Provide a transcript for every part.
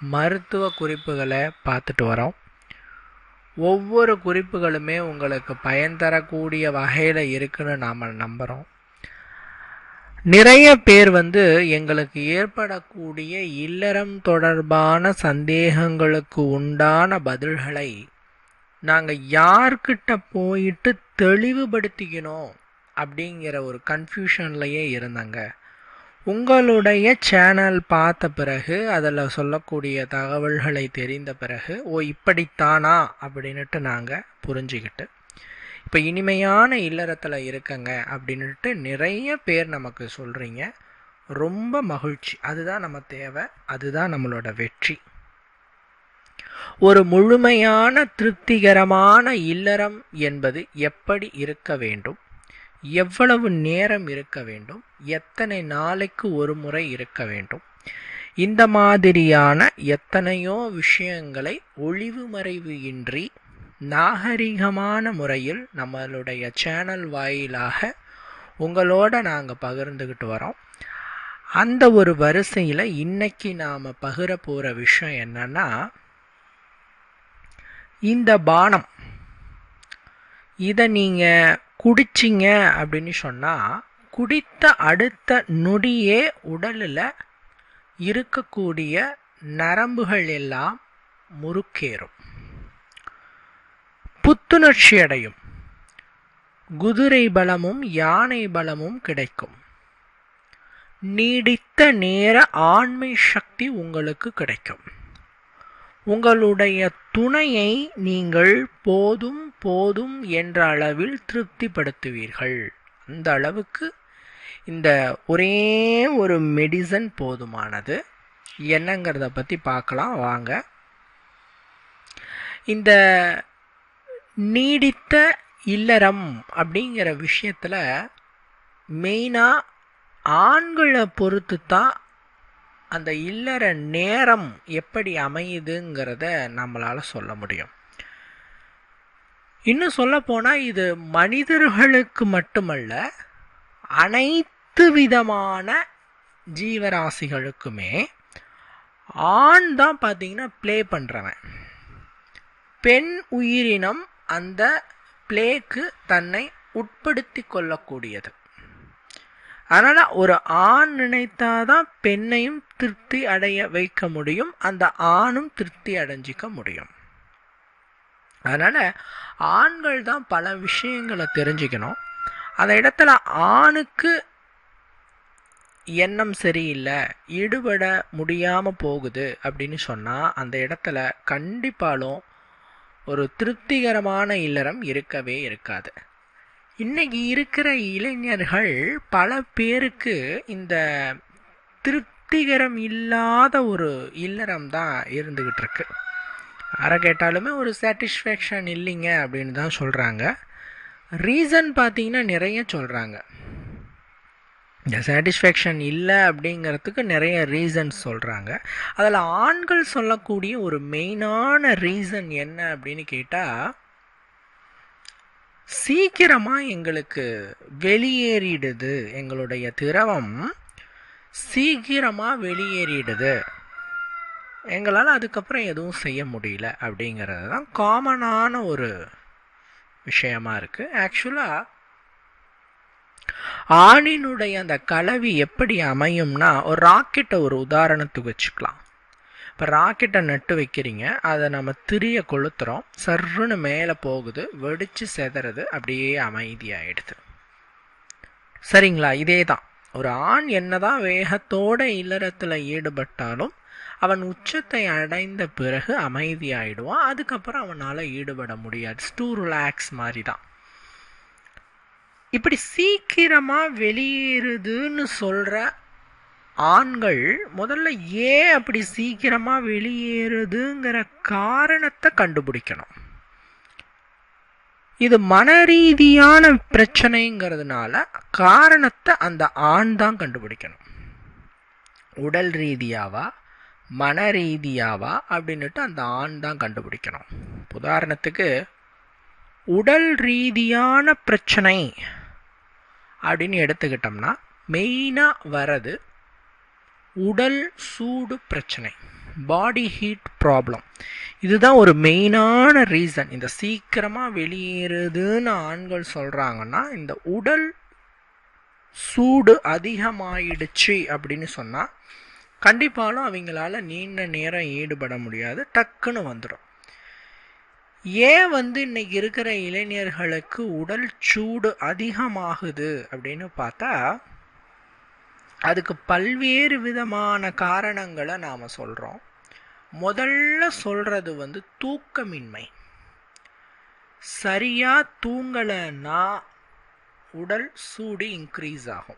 மருத்துவ குறிப்புகளை பார்த்துட்டு வரோம். ஒவ்வொரு குறிப்புகளுமே உங்களுக்கு பயன் தரக்கூடிய வகையில் இருக்குன்னு நாம் நம்புகிறோம் நிறைய பேர் வந்து எங்களுக்கு ஏற்படக்கூடிய இல்லறம் தொடர்பான சந்தேகங்களுக்கு உண்டான பதில்களை நாங்கள் யார்கிட்ட போயிட்டு தெளிவுபடுத்திக்கணும் அப்படிங்கிற ஒரு கன்ஃபியூஷன்லையே இருந்தாங்க. உங்களுடைய சேனல் பார்த்த பிறகு அதில் சொல்லக்கூடிய தகவல்களை தெரிந்த பிறகு ஓ இப்படித்தானா அப்படின்ட்டு நாங்கள் புரிஞ்சுக்கிட்டு இப்போ இனிமையான இல்லறத்தில் இருக்கங்க அப்படின்னுட்டு நிறைய பேர் நமக்கு சொல்கிறீங்க ரொம்ப மகிழ்ச்சி. அதுதான் நம்ம தேவை. அதுதான் நம்மளோட வெற்றி. ஒரு முழுமையான திருப்திகரமான இல்லறம் என்பது எப்படி இருக்க வேண்டும்? எவ்வளவு நேரம் இருக்க வேண்டும்? எத்தனை நாளைக்கு ஒரு முறை இருக்க வேண்டும்? இந்த மாதிரியான எத்தனையோ விஷயங்களை ஒளிவு மறைவு இன்றி நாகரிகமான முறையில் நம்மளுடைய சேனல் வாயிலாக உங்களோட நாங்கள் பகிர்ந்துக்கிட்டு வரோம். அந்த ஒரு வரிசையில் இன்னைக்கு நாம் பகிர போகிற விஷயம் என்னன்னா இந்த பானம். இதை நீங்கள் குடிச்சிங்க அப்படின்னு சொன்னால் குடித்த அடுத்த நொடியே உடலில் இருக்கக்கூடிய நரம்புகள் எல்லாம் முறுக்கேறும். புத்துணர்ச்சி அடையும். குதிரை பலமும் யானை பலமும் கிடைக்கும். நீடித்த நேர ஆண்மை சக்தி உங்களுக்கு கிடைக்கும். உங்களுடைய துணையை நீங்கள் போதும் போதும் என்ற அளவில் திருப்திப்படுத்துவீர்கள். அந்த அளவுக்கு இந்த ஒரே ஒரு மெடிசன் போதுமானது. என்னங்கிறத பற்றி பார்க்கலாம் வாங்க. இந்த நீடித்த இல்லறம் அப்படிங்கிற விஷயத்தில் மெயினாக ஆண்களை பொறுத்து தான் அந்த இல்லற நேரம் எப்படி அமையுதுங்கிறத நம்மளால் சொல்ல முடியும். இன்னும் சொல்ல போனால் இது மனிதர்களுக்கு மட்டுமல்ல அனைத்து விதமான ஜீவராசிகளுக்குமே ஆண் தான் பார்த்தீங்கன்னா ப்ளே பண்ணுறவன் பெண் உயிரினம் அந்த ப்ளேக்கு தன்னை உட்படுத்தி கொள்ளக்கூடியது. அதனால் ஒரு ஆண் நினைத்தாதான் பெண்ணையும் திருப்தி அடைய வைக்க முடியும் அந்த ஆணும் திருப்தி அடைஞ்சிக்க முடியும். அதனால் ஆண்கள் தான் பல விஷயங்களை தெரிஞ்சுக்கணும். அந்த இடத்துல ஆணுக்கு எண்ணம் சரியில்லை ஈடுபட முடியாமல் போகுது அப்படின்னு சொன்னால் அந்த இடத்துல கண்டிப்பாலும் ஒரு திருப்திகரமான இல்லறம் இருக்கவே இருக்காது. இன்னைக்கு இருக்கிற இளைஞர்கள் பல பேருக்கு இந்த திருப்திகரம் இல்லாத ஒரு இல்லறம் தான் இருந்துக்கிட்டு இருக்கு. யாரை கேட்டாலுமே ஒரு சாட்டிஸ்ஃபேக்ஷன் இல்லைங்க அப்படின்னு தான் சொல்கிறாங்க ரீசன் பார்த்தீங்கன்னா நிறைய சொல்கிறாங்க இந்த சாட்டிஸ்ஃபேக்ஷன் இல்லை அப்படிங்கிறதுக்கு நிறைய ரீசன்ஸ் சொல்கிறாங்க அதில் ஆண்கள் சொல்லக்கூடிய ஒரு மெயினான ரீசன் என்ன அப்படின்னு கேட்டால் சீக்கிரமாக எங்களுக்கு வெளியேறிடுது. எங்களுடைய திரவம் சீக்கிரமாக வெளியேறிடுது. எங்களால் அதுக்கப்புறம் எதுவும் செய்ய முடியல அப்படிங்கிறது தான் காமனான ஒரு விஷயமா இருக்குது ஆக்சுவலாக ஆணினுடைய அந்த கலவி எப்படி அமையும்னா ஒரு ராக்கெட்டை ஒரு உதாரணத்துக்கு வச்சுக்கலாம். இப்போ ராக்கெட்டை நட்டு வைக்கிறீங்க. அதை நம்ம திரிய கொளுத்துறோம். சர்ருன்னு மேலே போகுது. வெடிச்சு செதறது அப்படியே அமைதியாகிடுது சரிங்களா? இதே தான் ஒரு ஆண் என்னதான் வேகத்தோட இல்லறத்தில் ஈடுபட்டாலும் அவன் உச்சத்தை அடைந்த பிறகு அமைதியாயிடுவான். அதுக்கப்புறம் அவனால் ஈடுபட முடியாது. ஸ்டூ ரிலாக்ஸ் மாதிரி தான் இப்படி சீக்கிரமாக வெளியேறுதுன்னு சொல்கிற ஆண்கள் முதல்ல ஏன் அப்படி சீக்கிரமாக வெளியேறுதுங்கிற காரணத்தை கண்டுபிடிக்கணும். இது மன ரீதியான பிரச்சனைங்கிறதுனால காரணத்தை அந்த ஆண் தான் கண்டுபிடிக்கணும். உடல் ரீதியாவா மன ரீதியாவா அப்படின்னுட்டு அந்த ஆண் தான் கண்டுபிடிக்கணும். உதாரணத்துக்கு உடல் ரீதியான பிரச்சனை அப்படின்னு எடுத்துக்கிட்டோம்னா மெயினாக வர்றது உடல் சூடு பிரச்சனை பாடி ஹீட் ப்ராப்ளம் இதுதான் ஒரு மெயினான ரீசன் இந்த சீக்கிரமாக வெளியேறுதுன்னு ஆண்கள் சொல்கிறாங்கன்னா இந்த உடல் சூடு அதிகமாயிடுச்சு அப்படின்னு சொன்னால் கண்டிப்பாலும் அவங்களால நீண்ட நேரம் ஈடுபட முடியாது டக்குன்னு வந்துடும் ஏன் வந்து இன்னைக்கு இருக்கிற இளைஞர்களுக்கு உடல் சூடு அதிகமாகுது அப்படின்னு பார்த்தா அதுக்கு பல்வேறு விதமான காரணங்களை நாம் சொல்கிறோம் முதல்ல சொல்கிறது வந்து தூக்கமின்மை. சரியாக தூங்கலைன்னா உடல் சூடு இன்க்ரீஸ் ஆகும்.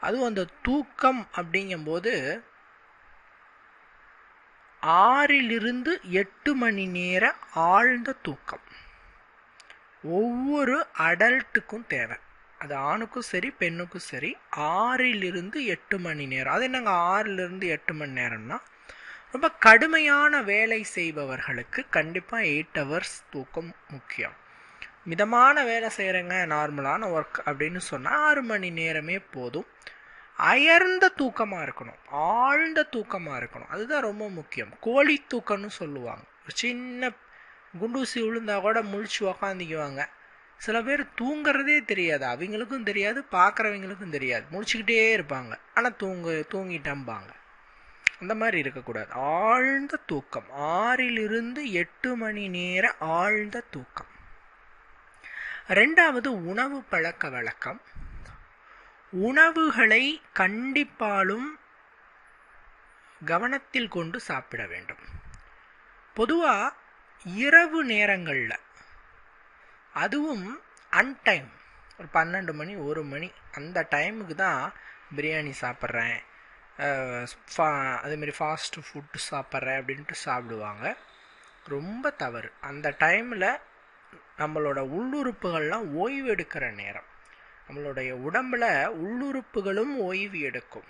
அதுவும் அந்த தூக்கம் அப்படிங்கும்போது ஆறிலிருந்து எட்டு மணி நேர ஆழ்ந்த தூக்கம். ஒவ்வொரு அடல்ட்டுக்கும் தேவை. அது ஆணுக்கும் சரி பெண்ணுக்கும் சரி ஆறிலிருந்து எட்டு மணி நேரம். அது என்னங்க ஆறிலிருந்து எட்டு மணி நேரம்னா? ரொம்ப கடுமையான வேலை செய்பவர்களுக்கு கண்டிப்பாக எயிட் ஹவர்ஸ் தூக்கம் முக்கியம். மிதமான வேலை செய்கிறேங்க நார்மலான ஒர்க் அப்படின்னு சொன்னால் ஆறு மணி நேரமே போதும். அயர்ந்த தூக்கமாக இருக்கணும் ஆழ்ந்த தூக்கமாக இருக்கணும். அதுதான் ரொம்ப முக்கியம். கோழி தூக்கம்னு சொல்லுவாங்க. ஒரு சின்ன குண்டூசி விழுந்தா கூட முழிச்சு உக்காந்துக்குவாங்க. சில பேர் தூங்குறதே தெரியாது. அவங்களுக்கும் தெரியாது பார்க்குறவங்களுக்கும் தெரியாது. முடிச்சுக்கிட்டே இருப்பாங்க. ஆனால் தூங்கு தூங்கிட்டம்பாங்க. அந்த மாதிரி இருக்கக்கூடாது. ஆழ்ந்த தூக்கம். ஆறிலிருந்து எட்டு மணி நேர ஆழ்ந்த தூக்கம். ரெண்டாவது உணவு பழக்க வழக்கம். உணவுகளை கண்டிப்பாலும் கவனத்தில் கொண்டு சாப்பிட வேண்டும். பொதுவாக இரவு நேரங்களில் அதுவும் அன்டைம் ஒரு பன்னெண்டு மணி ஒரு மணி. அந்த டைமுக்கு தான் பிரியாணி சாப்பிட்றேன். அதேமாரி ஃபாஸ்ட் ஃபுட்டு சாப்பிட்றேன் அப்படின்ட்டு சாப்பிடுவாங்க. ரொம்ப தவறு. அந்த டைமில் நம்மளோட உள்ளுறுப்புகள்லாம் ஓய்வு எடுக்கிற நேரம். நம்மளுடைய உடம்பில் உள்ளுறுப்புகளும் ஓய்வு எடுக்கும்.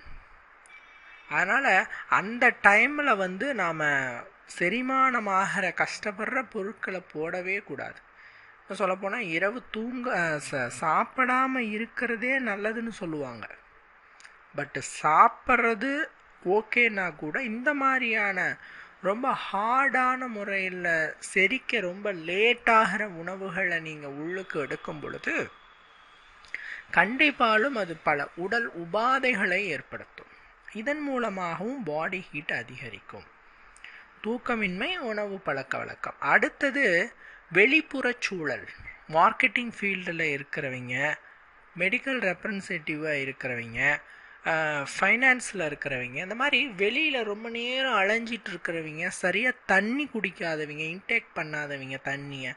அதனால் அந்த டைமில் வந்து நாம் செரிமானமாகிற கஷ்டப்படுற பொருட்களை போடவே கூடாது. சொல்லப்போனால் இரவு தூங்க சாப்பிடாமல் இருக்கிறதே நல்லதுன்னு சொல்லுவாங்க. பட்டு சாப்பிட்றது ஓகேனா கூட இந்த மாதிரியான ரொம்ப ஹார்டான முறையில் செரிக்க ரொம்ப லேட்டாகிற உணவுகளை நீங்கள் உள்ளுக்கு எடுக்கும் பொழுது கண்டிப்பாலும் அது பல உடல் உபாதைகளை ஏற்படுத்தும். இதன் மூலமாகவும் பாடி ஹீட் அதிகரிக்கும். தூக்கமின்மை உணவு பழக்க வழக்கம். அடுத்தது வெளிப்புற சூழல். மார்க்கெட்டிங் ஃபீல்டில் இருக்கிறவங்க மெடிக்கல் ரெப்ரன்சேட்டிவாக இருக்கிறவங்க ஃபைனான்ஸில் இருக்கிறவங்க இந்த மாதிரி வெளியில் ரொம்ப நேரம் அலைஞ்சிட்டு இருக்கிறவங்க சரியாக தண்ணி குடிக்காதவங்க இன்டேக் பண்ணாதவங்க தண்ணியை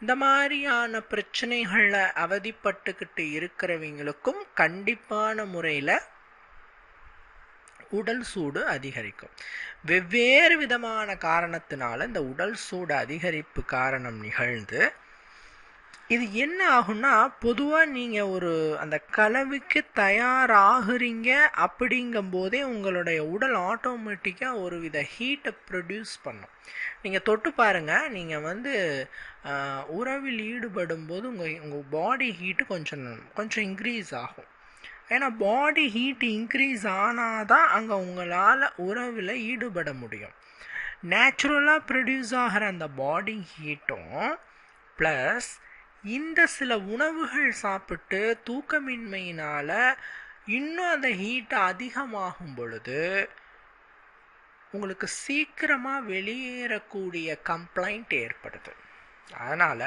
இந்த மாதிரியான பிரச்சனைகளில் அவதிப்பட்டுக்கிட்டு இருக்கிறவங்களுக்கும் கண்டிப்பான முறையில் உடல் சூடு அதிகரிக்கும். வெவ்வேறு விதமான காரணத்தினால இந்த உடல் சூடு அதிகரிப்பு காரணம் நிகழ்ந்து இது என்ன ஆகும்னா பொதுவாக நீங்கள் ஒரு அந்த கலவைக்கு தயாராகிறீங்க அப்படிங்கும்போதே உங்களுடைய உடல் ஆட்டோமேட்டிக்காக ஒரு வித ஹீட்டை ப்ரொடியூஸ் பண்ணும். நீங்கள் தொட்டு பாருங்கள் நீங்கள் வந்து உறவில் ஈடுபடும் போது உங்கள் உங்கள் பாடி ஹீட்டு கொஞ்சம் கொஞ்சம் இன்க்ரீஸ் ஆகும். ஏன்னா பாடி ஹீட் இன்க்ரீஸ் ஆனால் தான் அங்கே உங்களால் உறவில் ஈடுபட முடியும். நேச்சுரலாக ப்ரொடியூஸ் ஆகிற அந்த பாடி ஹீட்டும் ப்ளஸ் இந்த சில உணவுகள் சாப்பிட்டு தூக்கமின்மையினால் இன்னும் அந்த ஹீட் அதிகமாகும் பொழுது உங்களுக்கு சீக்கிரமாக வெளியேறக்கூடிய கம்ப்ளைண்ட் ஏற்படுது. அதனால்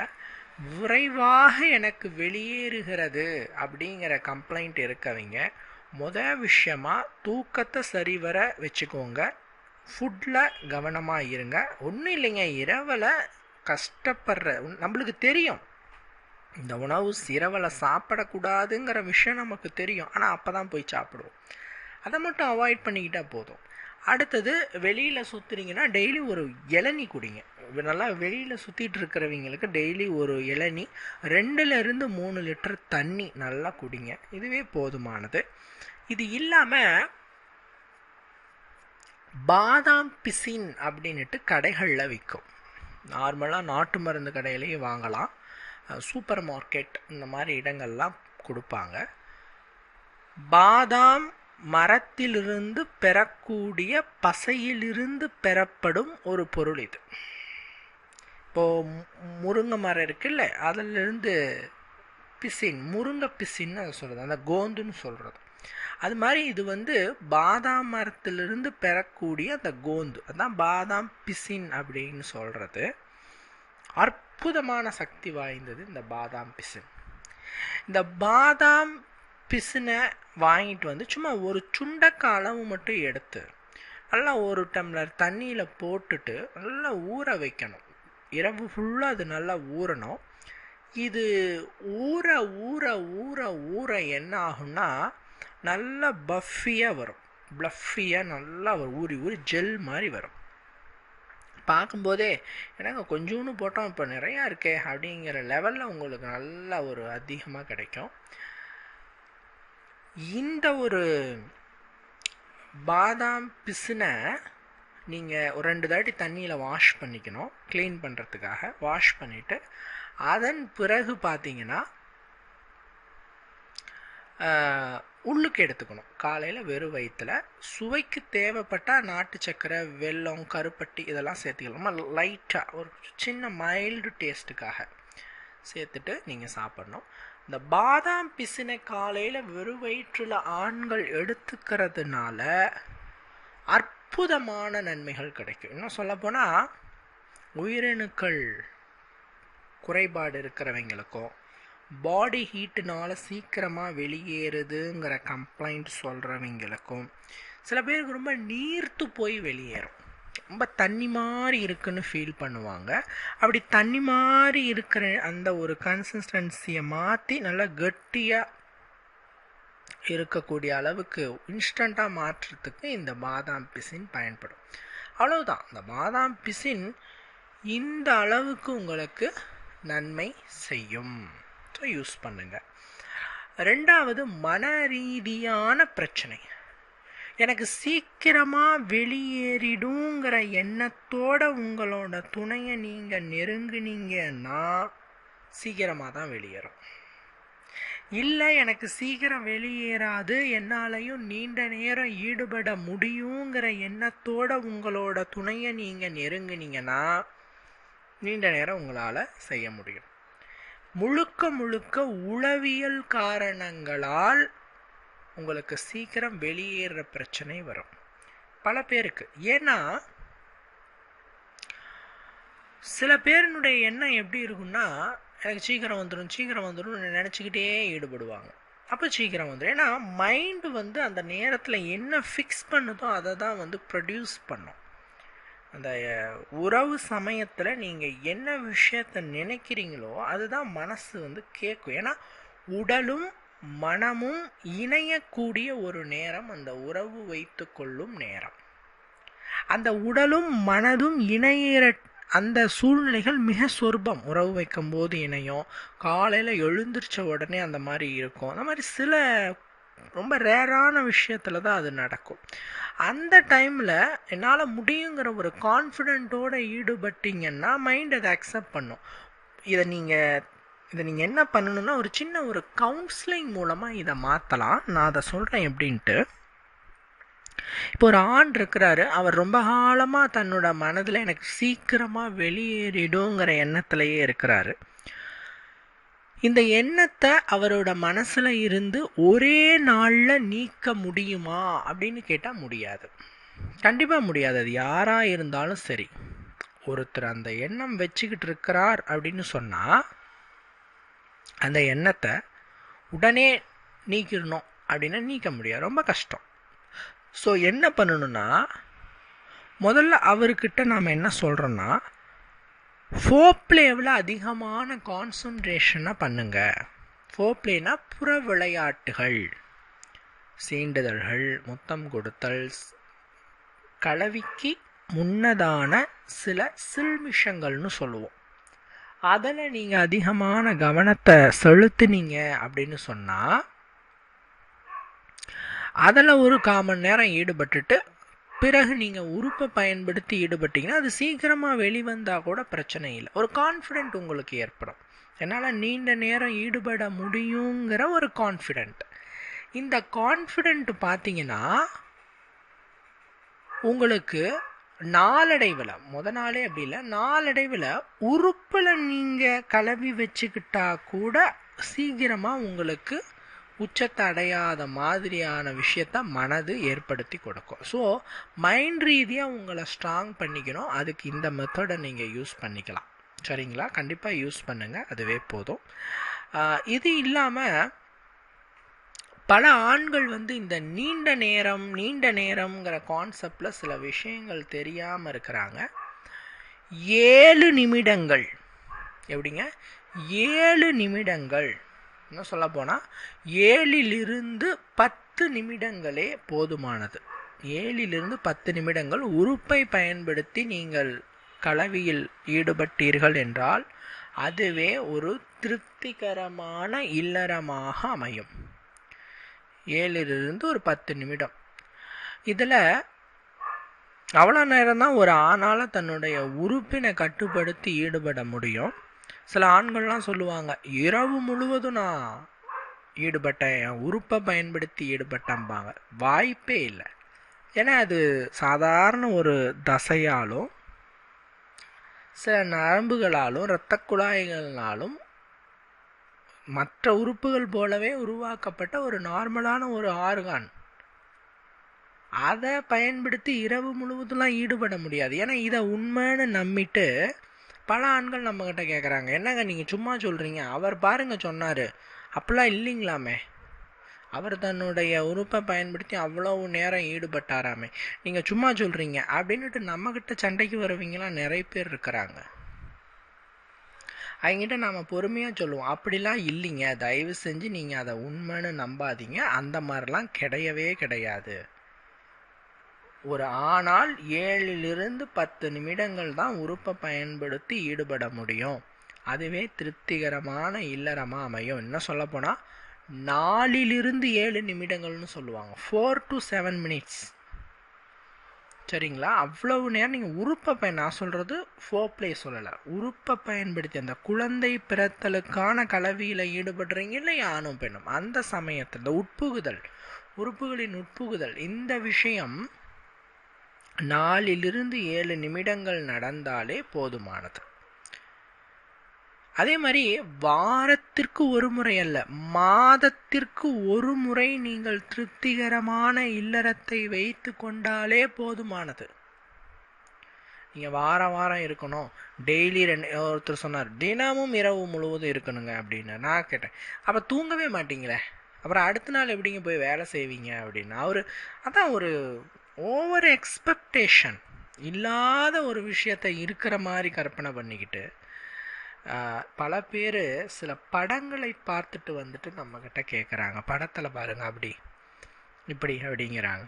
விரைவாக எனக்கு வெளியேறுகிறது அப்படிங்கிற கம்ப்ளைண்ட் இருக்கவங்க முத விஷயமா தூக்கத்தை சரிவர வச்சுக்கோங்க. ஃபுட்டில் கவனமாக இருங்க. ஒன்றும் இல்லைங்க இரவில் கஷ்டப்படுற நம்மளுக்கு தெரியும். இந்த உணவு இரவில் சாப்பிடக்கூடாதுங்கிற விஷயம் நமக்கு தெரியும். ஆனால் அப்போ தான் போய் சாப்பிடுவோம். அதை மட்டும் அவாய்ட் பண்ணிக்கிட்டால் போதும். அடுத்தது வெளியில் சுற்றுறீங்கன்னா டெய்லி ஒரு இளநி குடிங்க. நல்லா வெளியில் சுற்றிட்டு இருக்கிறவங்களுக்கு டெய்லி ஒரு இளநி ரெண்டுலேருந்து மூணு லிட்டர் தண்ணி நல்லா குடிங்க. இதுவே போதுமானது. இது இல்லாமல் பாதாம் பிசின் அப்படின்ட்டு கடைகளில் விற்கும் நார்மலாக நாட்டு மருந்து கடையிலேயே வாங்கலாம். சூப்பர் மார்க்கெட் இந்த மாதிரி இடங்கள்லாம் கொடுப்பாங்க. பாதாம் மரத்திலிருந்து பெறக்கூடிய பசையிலிருந்து பெறப்படும் ஒரு பொருள் இது. இப்போது முருங்கை மரம் இருக்குல்ல அதிலிருந்து பிசின் முருங்கை பிசின்னு அதை சொல்கிறது அந்த கோந்துன்னு சொல்கிறது அது மாதிரி இது வந்து பாதாம் மரத்திலிருந்து பெறக்கூடிய அந்த கோந்து அதான் பாதாம் பிசின் அப்படின்னு சொல்கிறது அற்புதமான சக்தி வாய்ந்தது இந்த பாதாம் பிசின். இந்த பாதாம் பிசினை வாங்கிட்டு வந்து சும்மா ஒரு சுண்டக்க அளவு மட்டும் எடுத்து நல்லா ஒரு டம்ளர் தண்ணியில் போட்டுட்டு நல்லா ஊற வைக்கணும். இரவு ஃபுல்லாக அது நல்லா ஊறணும். இது ஊற ஊற ஊற ஊற என்ன ஆகும்னா நல்லா பஃபியாக வரும். ப்ளஃபியாக நல்லா வரும். ஊறி ஊறி ஜெல் மாதிரி வரும். பார்க்கும்போதே என்னங்க கொஞ்சோன்னு போட்டோம் இப்போ நிறையா இருக்கே அப்படிங்கிற லெவலில் உங்களுக்கு நல்லா ஒரு அதிகமாக கிடைக்கும். இந்த ஒரு பாதாம் பிசுனை நீங்கள் ஒரு ரெண்டு தாட்டி தண்ணியில் வாஷ் பண்ணிக்கணும். க்ளீன் பண்ணுறதுக்காக வாஷ் பண்ணிவிட்டு அதன் பிறகு பார்த்தீங்கன்னா உள்ளுக்கு எடுத்துக்கணும். காலையில் வெறும் வயிற்றில் சுவைக்கு தேவைப்பட்டால் நாட்டு சக்கரை வெல்லம் கருப்பட்டி இதெல்லாம் சேர்த்துக்கலாம். லைட்டாக ஒரு சின்ன மைல்டு டேஸ்ட்டுக்காக சேர்த்துட்டு நீங்கள் சாப்பிட்ணும். இந்த பாதாம் பிசினை காலையில் வெறும் வயிற்றில் ஆண்கள் எடுத்துக்கிறதுனால அற்புதமான நன்மைகள் கிடைக்கும். இன்னும் சொல்லப்போனால் உயிரணுக்கள் குறைபாடு இருக்கிறவங்களுக்கும் பாடி ஹீட்டுனால சீக்கிரமாக வெளியேறுதுங்கிற கம்ப்ளைண்ட் சொல்கிறவங்களுக்கும் சில பேருக்கு ரொம்ப நீர்த்து போய் வெளியேறும். ரொம்ப தண்ணி மாதிரி இருக்குன்னு ஃபீல் பண்ணுவாங்க. அப்படி தண்ணி மாதிரி இருக்கிற அந்த ஒரு கன்சிஸ்டன்சியை மாற்றி நல்லா கெட்டியாக இருக்கக்கூடிய அளவுக்கு இன்ஸ்டண்ட்டாக மாற்றுறதுக்கு இந்த பாதாம் பிசின் பயன்படும். அவ்வளவுதான். இந்த பாதாம் பிசின் இந்த அளவுக்கு உங்களுக்கு நன்மை செய்யும். ஸோ யூஸ் பண்ணுங்கள் ரெண்டாவது மன ரீதியான பிரச்சனை. எனக்கு சீக்கிரமாக வெளியேறிடுங்கிற எண்ணத்தோட உங்களோட துணையை நீங்கள் நெருங்குனீங்கன்னா சீக்கிரமாக தான் வெளியேறும். இல்லை எனக்கு சீக்கிரம் வெளியேறாது என்னாலையும் நீண்ட நேரம் ஈடுபட முடியுங்கிற எண்ணத்தோட உங்களோட துணையை நீங்கள் நெருங்குனீங்கன்னா நீண்ட நேரம் உங்களால் செய்ய முடியும். முழுக்க முழுக்க உளவியல் காரணங்களால் உங்களுக்கு சீக்கிரம் வெளியேற பிரச்சனை வரும். பல பேருக்கு. ஏன்னா சில பேருனுடைய எண்ணம் எப்படி இருக்குன்னா எனக்கு சீக்கிரம் வந்துடும் சீக்கிரம் வந்துடும் நினச்சிக்கிட்டே ஈடுபடுவாங்க. அப்போ சீக்கிரம் வந்துடும் ஏன்னா மைண்டு வந்து அந்த நேரத்தில் என்ன ஃபிக்ஸ் பண்ணுதோ அதை தான் வந்து ப்ரொடியூஸ் பண்ணும். அந்த உறவு சமயத்தில் நீங்கள் என்ன விஷயத்த நினைக்கிறீங்களோ அதுதான் மனசு வந்து கேட்கும் ஏன்னா உடலும் மனமும் இணையக்கூடிய ஒரு நேரம் அந்த உறவு வைத்து கொள்ளும் நேரம். அந்த உடலும் மனதும் இணையிற அந்த சூழ்நிலைகள் மிக சொர்பம் உறவு வைக்கும் போது இணையும். காலையில் எழுந்திரிச்ச உடனே அந்த மாதிரி இருக்கும். அந்த மாதிரி சில ரொம்ப ரேரான விஷயத்தில் தான் அது நடக்கும். அந்த டைமில் என்னால் முடியுங்கிற ஒரு கான்ஃபிடென்ட்டோடு ஈடுபட்டீங்கன்னா மைண்ட் அதை அக்செப்ட் பண்ணும். இதை நீங்கள் இதை நீங்கள் என்ன பண்ணணுன்னா ஒரு சின்ன ஒரு கவுன்சிலிங் மூலமாக இதை மாற்றலாம் நான் அதை சொல்கிறேன் எப்படின்ட்டு. இப்போ ஒரு ஆண் இருக்கிறாரு அவர் ரொம்ப காலமாக தன்னோட மனதில் எனக்கு சீக்கிரமாக வெளியேறிடுங்கிற எண்ணத்திலேயே இருக்கிறாரு. இந்த எண்ணத்தை அவரோட மனசில் இருந்து ஒரே நாளில் நீக்க முடியுமா அப்படின்னு கேட்டால் முடியாது. கண்டிப்பாக முடியாது. அது யாராக இருந்தாலும் சரி. ஒருத்தர் அந்த எண்ணம் வச்சுக்கிட்டு இருக்கிறார் அப்படின்னு சொன்னால் அந்த எண்ணத்தை உடனே நீக்கிடணும் அப்படின்னா நீக்க முடியாது. ரொம்ப கஷ்டம். ஸோ என்ன பண்ணணும்னா முதல்ல அவர்கிட்ட நாம் என்ன சொல்கிறோன்னா ஃபோப்ளேவில் அதிகமான கான்சன்ட்ரேஷனை பண்ணுங்க. ஃபோப்ளேனா புற விளையாட்டுகள். சீண்டுதல்கள் முத்தம் கொடுத்தல் கலவிக்கு முன்னதான சில சில்மிஷங்கள்னு சொல்லுவோம். அதில் நீங்கள் அதிகமான கவனத்தை செலுத்துனீங்க அப்படின்னு சொன்னால் அதில் ஒரு காமன் நேரம் ஈடுபட்டுட்டு பிறகு நீங்கள் உறுப்பை பயன்படுத்தி ஈடுபட்டீங்கன்னா அது சீக்கிரமாக வெளிவந்தால் கூட பிரச்சனை இல்லை. ஒரு கான்ஃபிடென்ட் உங்களுக்கு ஏற்படும். என்னால் நீண்ட நேரம் ஈடுபட முடியுங்கிற ஒரு கான்ஃபிடென்ட் இந்த கான்ஃபிடென்ட் பார்த்தீங்கன்னா உங்களுக்கு நாளடைவில் முத நாளே அப்படி இல்லை நாளடைவில் உறுப்பில் நீங்கள் கலவி வச்சுக்கிட்டா கூட சீக்கிரமாக உங்களுக்கு உச்சத்தை அடையாத மாதிரியான விஷயத்த மனது ஏற்படுத்தி கொடுக்கும். ஸோ மைண்ட் ரீதியாக உங்களை ஸ்ட்ராங் பண்ணிக்கணும். அதுக்கு இந்த மெத்தடை நீங்கள் யூஸ் பண்ணிக்கலாம். சரிங்களா? கண்டிப்பாக யூஸ் பண்ணுங்கள் அதுவே போதும். இது இல்லாமல் பல ஆண்கள் வந்து இந்த நீண்ட நேரம் நீண்ட நேரம்ங்கிற கான்செப்டில் சில விஷயங்கள் தெரியாமல் இருக்கிறாங்க. ஏழு நிமிடங்கள். எப்படிங்க? ஏழு நிமிடங்கள். என்ன சொல்ல போனால் ஏழிலிருந்து பத்து நிமிடங்களே போதுமானது. ஏழிலிருந்து பத்து நிமிடங்கள் உறுப்பை பயன்படுத்தி நீங்கள் கலவியில் ஈடுபட்டீர்கள் என்றால் அதுவே ஒரு திருப்திகரமான இல்லறமாக அமையும். ஏழுலேருந்து ஒரு பத்து நிமிடம். இதில் அவ்வளோ நேரம்தான் ஒரு ஆணால் தன்னுடைய உறுப்பினை கட்டுப்படுத்தி ஈடுபட முடியும். சில ஆண்கள்லாம் சொல்லுவாங்க இரவு முழுவதும் நான் ஈடுபட்டேன் என் உறுப்பை பயன்படுத்தி ஈடுபட்டம்பாங்க. வாய்ப்பே இல்லை. ஏன்னா அது சாதாரண ஒரு தசையாலும் சில நரம்புகளாலும் இரத்த குழாய்களாலும் மற்ற உறுப்புகள் போலவே உருவாக்கப்பட்ட ஒரு நார்மலான ஒரு ஆர்கான் அதை பயன்படுத்தி இரவு முழுவதுலாம் ஈடுபட முடியாது. ஏன்னா இதை உண்மைன்னு நம்பிட்டு பல ஆண்கள் நம்மக்கிட்ட கேட்குறாங்க என்னங்க நீங்கள் சும்மா சொல்கிறீங்க அவர் பாருங்கள் சொன்னார். அப்படிலாம் இல்லைங்களாமே. அவர் தன்னுடைய உறுப்பை பயன்படுத்தி அவ்வளோ நேரம் ஈடுபட்டாராமே. நீங்கள் சும்மா சொல்கிறீங்க அப்படின்னுட்டு நம்மக்கிட்ட சண்டைக்கு வருவீங்களாம் நிறைய பேர் இருக்கிறாங்க. அவங்ககிட்ட நாம் பொறுமையாக சொல்லுவோம். அப்படிலாம் இல்லைங்க. தயவு செஞ்சு நீங்கள் அதை உண்மைன்னு நம்பாதீங்க. அந்த மாதிரிலாம் கிடையவே கிடையாது. ஒரு ஆனால் ஏழிலிருந்து பத்து நிமிடங்கள் தான் உறுப்பை பயன்படுத்தி ஈடுபட முடியும். அதுவே திருப்திகரமான இல்லறமாக அமையும். என்ன சொல்ல போனால் நாலிலிருந்து ஏழு நிமிடங்கள்னு சொல்லுவாங்க. ஃபோர் டு செவன் மினிட்ஸ் சரிங்களா? அவ்வளவு நேரம் நீங்கள் உறுப்பை பயன் நான் சொல்கிறது ஃபோப்ளே சொல்லலை. உறுப்பை பயன்படுத்தி அந்த குழந்தை பிறத்தலுக்கான கலவியில் ஈடுபடுறீங்க இல்லை ஆணும் பெண்ணும்? அந்த சமயத்தில் இந்த உட்புகுதல் உறுப்புகளின் உட்புகுதல் இந்த விஷயம் நாலிலிருந்து ஏழு நிமிடங்கள் நடந்தாலே போதுமானது. அதே மாதிரி வாரத்திற்கு ஒரு முறை அல்ல மாதத்திற்கு ஒரு முறை நீங்கள் திருப்திகரமான இல்லறத்தை வைத்து கொண்டாலே போதுமானது. நீங்கள் வாரம் வாரம் இருக்கணும். டெய்லி ரெண்டு ஒருத்தர் சொன்னார் தினமும் இரவு முழுவதும் இருக்கணுங்க அப்படின்னு. நான் கேட்டேன் அப்போ தூங்கவே மாட்டிங்களே? அப்புறம் அடுத்த நாள் எப்படிங்க போய் வேலை செய்வீங்க? அப்படின்னு. அவர் அதான் ஒரு ஓவர் எக்ஸ்பெக்டேஷன் இல்லாத ஒரு விஷயத்தை இருக்கிற மாதிரி கற்பனை பண்ணிக்கிட்டு பல பேர் சில படங்களை பார்த்துட்டு வந்துட்டு நம்மக்கிட்ட கேட்குறாங்க படத்தில் பாருங்க அப்படி இப்படி அப்படிங்கிறாங்க.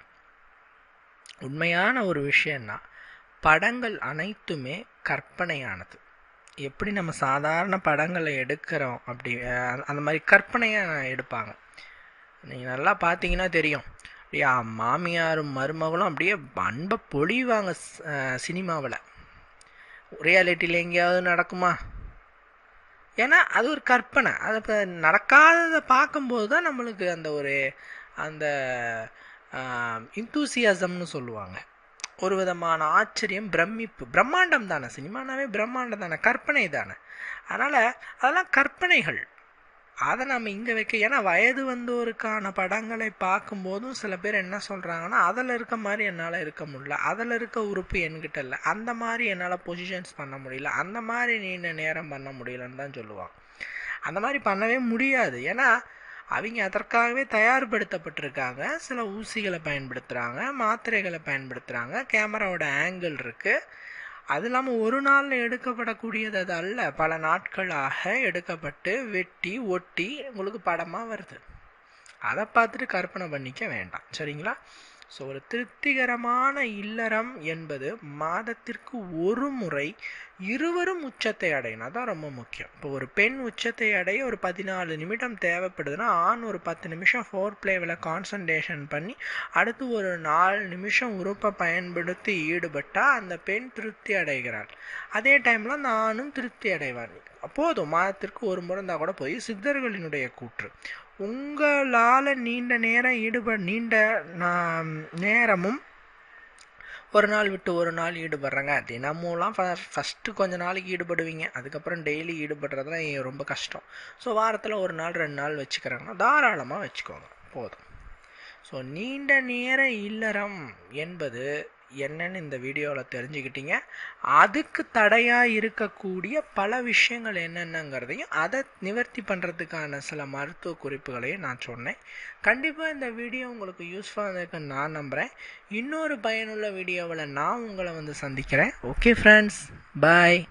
உண்மையான ஒரு விஷயம்னா படங்கள் அனைத்துமே கற்பனையானது. எப்படி நம்ம சாதாரண படங்களை எடுக்கிறோம் அப்படி அந்த மாதிரி கற்பனையாக எடுப்பாங்க. நீங்கள் நல்லா பார்த்தீங்கன்னா தெரியும். அப்படியே மாமியாரும் மருமகளும் அப்படியே அன்பை பொழிவாங்க சினிமாவில். ரியாலிட்டியில் எங்கேயாவது நடக்குமா? ஏன்னா அது ஒரு கற்பனை. அது இப்போ நடக்காததை பார்க்கும்போது தான் நம்மளுக்கு அந்த ஒரு அந்த இந்தூசியாசம்னு சொல்லுவாங்க. ஒரு விதமான ஆச்சரியம் பிரமிப்பு. பிரம்மாண்டம் தானே. சினிமானாவே பிரம்மாண்டம் தானே. கற்பனை தானே. அதனால் அதெல்லாம் கற்பனைகள். அதை நம்ம இங்கே வைக்க ஏன்னா வயது வந்தோருக்கான படங்களை பார்க்கும்போதும் சில பேர் என்ன சொல்கிறாங்கன்னா அதில் இருக்க மாதிரி என்னால் இருக்க முடியல. அதில் இருக்க உறுப்பு என்கிட்ட இல்லை. அந்த மாதிரி என்னால் பொசிஷன்ஸ் பண்ண முடியல. அந்த மாதிரி நீண்ட நேரம் பண்ண முடியலன்னு தான் சொல்லுவாங்க. அந்த மாதிரி பண்ணவே முடியாது. ஏன்னா அவங்க அதற்காகவே தயார்படுத்தப்பட்டிருக்காங்க. சில ஊசிகளை பயன்படுத்துகிறாங்க மாத்திரைகளை பயன்படுத்துகிறாங்க கேமராவோட ஆங்கிள் இருக்குது அது இல்லாமல் ஒரு நாளில் எடுக்கப்படக்கூடியது அது அல்ல. பல நாட்களாக எடுக்கப்பட்டு வெட்டி ஒட்டி உங்களுக்கு படமாக வருது. அதை பார்த்துட்டு கற்பனை பண்ணிக்க வேண்டாம். சரிங்களா? ஸோ ஒரு திருப்திகரமான இல்லறம் என்பது மாதத்திற்கு ஒரு முறை இருவரும் உச்சத்தை அடையினா தான் ரொம்ப முக்கியம். இப்போ ஒரு பெண் உச்சத்தை அடைய ஒரு பதினாலு நிமிடம் தேவைப்படுதுன்னா ஆண் ஒரு பத்து நிமிஷம் ஃபோர் பிளேவில் கான்சன்ட்ரேஷன் பண்ணி அடுத்து ஒரு நாலு நிமிஷம் உறுப்பை பயன்படுத்தி ஈடுபட்டால் அந்த பெண் திருப்தி அடைகிறாள். அதே டைமில் அந்த ஆணும் திருப்தி அடைவார். போதும் மாதத்திற்கு ஒரு முறை இருந்தால் கூட போய் சித்தர்களினுடைய கூற்று. உங்களால் நீண்ட நேரம் ஈடுபட நீண்ட நேரமும் ஒரு நாள் விட்டு ஒரு நாள் ஈடுபடுறேங்க. தினமும்லாம் ஃபஸ்ட்டு கொஞ்ச நாளைக்கு ஈடுபடுவீங்க. அதுக்கப்புறம் டெய்லி ஈடுபடுறதுலாம் ரொம்ப கஷ்டம். ஸோ வாரத்தில் ஒரு நாள் ரெண்டு நாள் வச்சுக்கிறாங்கன்னா தாராளமாக வச்சுக்கோங்க. போதும். ஸோ நீண்ட நேர இல்லறம் என்பது என்னன்னு இந்த வீடியோவில் தெரிஞ்சுக்கிட்டீங்க. அதுக்கு தடையாக இருக்கக்கூடிய பல விஷயங்கள் என்னென்னங்கிறதையும் அதை நிவர்த்தி பண்ணுறதுக்கான சில மருத்துவ குறிப்புகளையும் நான் சொன்னேன். கண்டிப்பாக இந்த வீடியோ உங்களுக்கு யூஸ்ஃபுல்லாக இருக்குன்னு நான் நம்புகிறேன் இன்னொரு பயனுள்ள வீடியோவில் நான் உங்களை வந்து சந்திக்கிறேன். Okay friends bye